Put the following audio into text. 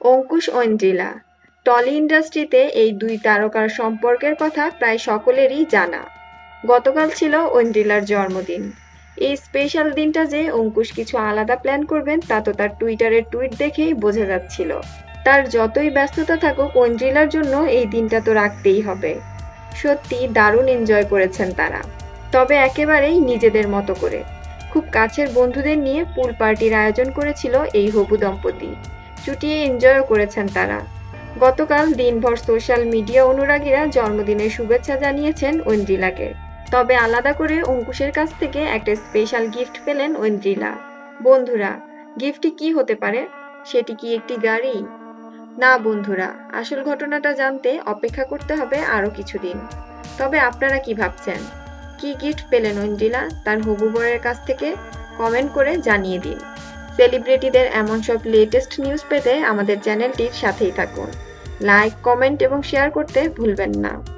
Ankush Aindrila trolley ইন্ডাস্ট্রিতে এই দুই তারকার সম্পর্কের কথা প্রায় সকলেরই জানা। গতকাল ছিল ঐন্দ্রিলার জন্মদিন। এই স্পেশাল দিনটা যে অঙ্কুশ কিছু আলাদা প্ল্যান করবেন, তা তো তার টুইটারের টুইট দেখেই বোঝা যাচ্ছিল। তার যতই ব্যস্ততা থাকুক ঐন্দ্রিলার জন্য এই দিনটা তো রাখতেই হবে। সত্যি দারুণ এনজয় করেছেন তারা। তবে একেবারেই নিজেদের মতো করে। খুব কাছের বন্ধুদের নিয়ে পুল পার্টির আয়োজন করেছিল এই হবু দম্পতি। চুটিয়ে এনজয়ও করেছেন তারা। গতকাল দিনভর সোশ্যাল মিডিয়া অনুরাগীরা জন্মদিনের শুভেচ্ছা জানিয়েছেন ঐন্দ্রিলাকে। তবে আলাদা করে অঙ্কুশের কাছ থেকে একটা স্পেশাল গিফট পেলেন ঐন্দ্রিলা। বন্ধুরা, গিফটটি কি হতে পারে? সেটি কি একটি গাড়ি? না বন্ধুরা, আসল ঘটনাটা জানতে অপেক্ষা করতে হবে আরও কিছুদিন। তবে আপনারা কি ভাবছেন? কি গিফট পেলেন ঐন্দ্রিলা? তার হবু বরের কাছ থেকে কমেন্ট করে জানিয়ে দিন। সেলিব্রিটিদের এমন সব লেটেস্ট নিউজ পেতে আমাদের চ্যানেলটির সাথেই থাকুন। লাইক কমেন্ট এবং শেয়ার করতে ভুলবেন না।